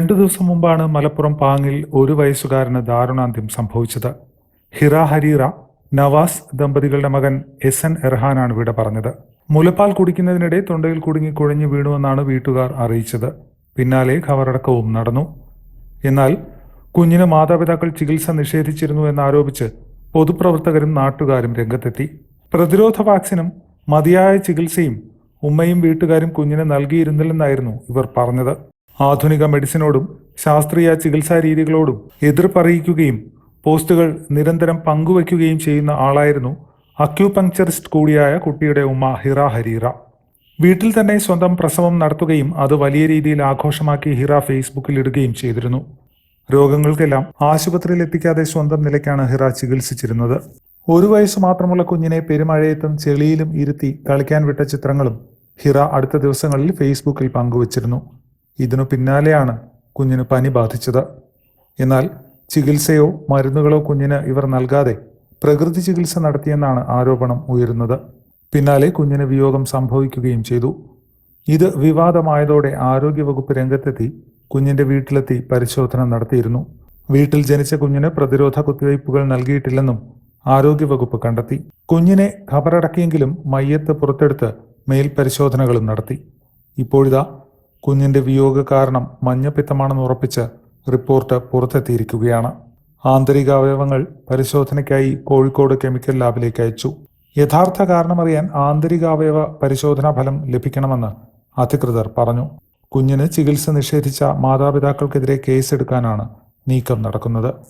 രണ്ടു ദിവസം മുമ്പാണ് മലപ്പുറം പാങ്ങിൽ ഒരു വയസ്സുകാരന് ദാരുണാന്ത്യം സംഭവിച്ചത്. ഹിറ ഹരീറ നവാസ് ദമ്പതികളുടെ മകൻ എസ് എൻ എർഹാനാണ് വിട പറഞ്ഞത്. മുലപ്പാൽ കുടിക്കുന്നതിനിടെ തൊണ്ടയിൽ കുടുങ്ങി കുഴഞ്ഞു വീണുവെന്നാണ് വീട്ടുകാർ അറിയിച്ചത്. പിന്നാലെ ഖബറടക്കവും നടന്നു. എന്നാൽ കുഞ്ഞിന് മാതാപിതാക്കൾ ചികിത്സ നിഷേധിച്ചിരുന്നു എന്നാരോപിച്ച് പൊതുപ്രവർത്തകരും നാട്ടുകാരും രംഗത്തെത്തി. പ്രതിരോധ വാക്സിനും മതിയായ ചികിത്സയും ഉമ്മയും വീട്ടുകാരും കുഞ്ഞിന് നൽകിയിരുന്നില്ലെന്നായിരുന്നു ഇവർ പറഞ്ഞത്. ആധുനിക മെഡിസിനോടും ശാസ്ത്രീയ ചികിത്സാ രീതികളോടും എതിർപ്പറിയിക്കുകയും പോസ്റ്റുകൾ നിരന്തരം പങ്കുവയ്ക്കുകയും ചെയ്യുന്ന ആളായിരുന്നു അക്യൂപങ്ക്ചറിസ്റ്റ് കൂടിയായ കുട്ടിയുടെ ഉമ്മ ഹിറ ഹരീറ. വീട്ടിൽ തന്നെ സ്വന്തം പ്രസവം നടത്തുകയും അത് വലിയ രീതിയിൽ ആഘോഷമാക്കി ഹിറ ഫേസ്ബുക്കിൽ ഇടുകയും ചെയ്തിരുന്നു. രോഗങ്ങൾക്കെല്ലാം ആശുപത്രിയിൽ എത്തിക്കാതെ സ്വന്തം നിലയ്ക്കാണ് ഹിറ ചികിത്സിച്ചിരുന്നത്. ഒരു വയസ്സ് മാത്രമുള്ള കുഞ്ഞിനെ പെരുമഴയത്തും ചെളിയിലും ഇരുത്തി കളിക്കാൻ വിട്ട ചിത്രങ്ങളും ഹിറ അടുത്ത ദിവസങ്ങളിൽ ഫേസ്ബുക്കിൽ പങ്കുവച്ചിരുന്നു. ഇതിനു പിന്നാലെയാണ് കുഞ്ഞിന് പനി ബാധിച്ചത്. എന്നാൽ ചികിത്സയോ മരുന്നുകളോ കുഞ്ഞിന് ഇവർ നൽകാതെ പ്രകൃതി ചികിത്സ നടത്തിയെന്നാണ് ആരോപണം ഉയരുന്നത്. പിന്നാലെ കുഞ്ഞിന് വിയോഗം സംഭവിക്കുകയും ചെയ്തു. ഇത് വിവാദമായതോടെ ആരോഗ്യവകുപ്പ് രംഗത്തെത്തി കുഞ്ഞിന്റെ വീട്ടിലെത്തി പരിശോധന നടത്തിയിരുന്നു. വീട്ടിൽ ജനിച്ച കുഞ്ഞിന് പ്രതിരോധ കുത്തിവയ്പ്പുകൾ നൽകിയിട്ടില്ലെന്നും ആരോഗ്യവകുപ്പ് കണ്ടെത്തി. കുഞ്ഞിനെ ഖബറടക്കിയെങ്കിലും മയ്യത്ത് പുറത്തെടുത്ത് മേൽപരിശോധനകളും നടത്തി. ഇപ്പോഴിതാ കുഞ്ഞിന്റെ വിയോഗ കാരണം മഞ്ഞപ്പിത്തമാണെന്ന് ഉറപ്പിച്ച് റിപ്പോർട്ട് പുറത്തെത്തിയിരിക്കുകയാണ്. ആന്തരിക അവയവങ്ങൾ പരിശോധനയ്ക്കായി കോഴിക്കോട് കെമിക്കൽ ലാബിലേക്ക് അയച്ചു. യഥാർത്ഥ കാരണമറിയാൻ ആന്തരികാവയവ പരിശോധനാ ഫലം ലഭിക്കണമെന്ന് അധികൃതർ പറഞ്ഞു. കുഞ്ഞിന് ചികിത്സ നിഷേധിച്ച മാതാപിതാക്കൾക്കെതിരെ കേസെടുക്കാനാണ് നീക്കം നടക്കുന്നത്.